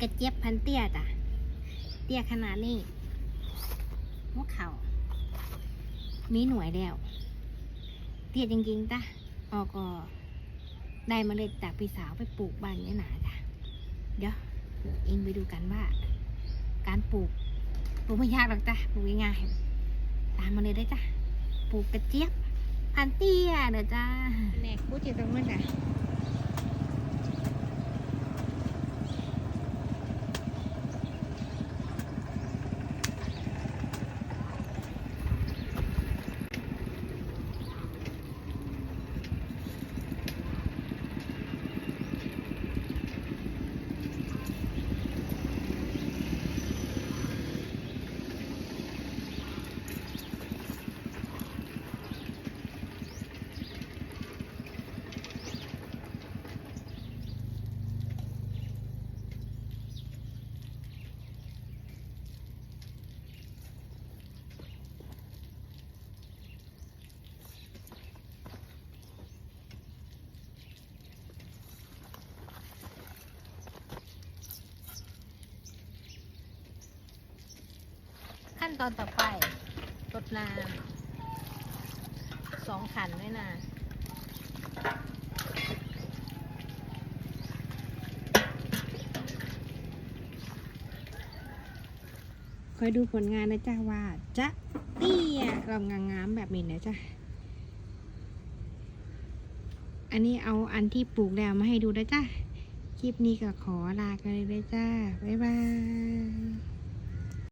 กระเจี๊ยบพันเตี้ยจ้ะ เตี้ยขนาดนี้หัวเข่ามีหน่วยแล้ว เตี้ยจริงๆจ้ะออก็ได้มาเล็ดจากพี่สาวไปปลูกบ้านเนี่ยหนาจ้ะ เดี๋ยวเองไปดูกันว่า การปลูกปลูกไม่ยากหรอกจ้ะปลูกง่ายๆตามมาเลยได้จ้ะปลูกกระเจี๊ยบพันเตี้ยเด้อจ้าแหนกพูดอยู่ตรงนั้นจ้ะ นตอนต่อไปรดน้ำสองขันด้วยนะคอยดูผลงานนะจ้าว่าจะเตี้ยกลำงามแบบนี้นะจ้ะอันนี้เอาอันที่ปลูกแล้วมาให้ดูนะจ้ะคลิปนี้ก็ขอลากันเลยนะจ้า บ๊ายบาย